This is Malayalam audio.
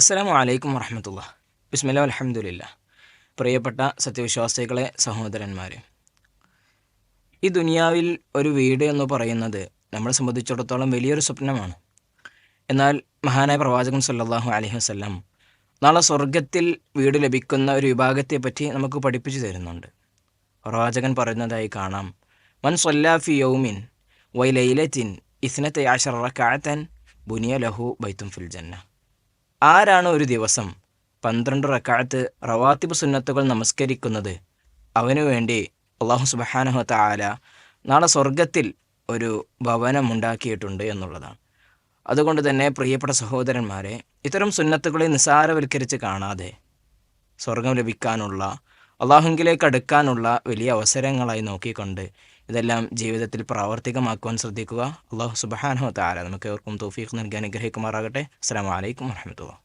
അസ്സലാമു അലൈക്കും വറഹമത്തുള്ള ബിസ്മില്ല അലഹമുല്ല പ്രിയപ്പെട്ട സത്യവിശ്വാസികളെ സഹോദരന്മാരെ. ഈ ദുനിയാവിൽ ഒരു വീട് എന്ന് പറയുന്നത് നമ്മളെ സംബന്ധിച്ചിടത്തോളം വലിയൊരു സ്വപ്നമാണ്. എന്നാൽ മഹാനായ പ്രവാചകൻ സല്ലാഹു അലൈഹി വസല്ലം നാളെ സ്വർഗത്തിൽ വീട് ലഭിക്കുന്ന ഒരു വിഭാഗത്തെപ്പറ്റി നമുക്ക് പഠിപ്പിച്ചു തരുന്നുണ്ട്. പ്രവാചകൻ പറയുന്നതായി കാണാം മൻ സൊല്ലാഫി യൗമിൻ വൈ ലൈലത്തിൻ ഇസ്നത്തെ ആശറക്കാഴത്തൻ ബുനിയ ലഹു ബൈത്തും ഫിൽ ജന്ന. ആരാണ് ഒരു ദിവസം പന്ത്രണ്ട് റക്കാഴത്ത് റവാത്തിബ് സുന്നത്തുകൾ നമസ്കരിക്കുന്നത്? അവനു വേണ്ടി അള്ളാഹു സുബാനഹത്ത ആല നാളെ സ്വർഗത്തിൽ ഒരു ഭവനമുണ്ടാക്കിയിട്ടുണ്ട് എന്നുള്ളതാണ്. അതുകൊണ്ട് തന്നെ പ്രിയപ്പെട്ട സഹോദരന്മാരെ ഇത്തരം സുന്നത്തുകളെ നിസാരവൽക്കരിച്ച് കാണാതെ സ്വർഗം ലഭിക്കാനുള്ള അള്ളാഹുങ്കിലേക്ക് അടുക്കാനുള്ള വലിയ അവസരങ്ങളായി നോക്കിക്കൊണ്ട് ഇതെല്ലാം ജീവിതത്തിൽ പ്രാവർത്തികമാക്കുവാൻ ശ്രദ്ധിക്കുക. അള്ളാഹു സുബഹാനഹു താര നമുക്ക് ഏവർക്കും തൗഫീഖ് നൽകി അനുഗ്രഹിക്കുമാറാകട്ടെ. അസ്സാം വലൈക്കും വർഹമത്തുള്ള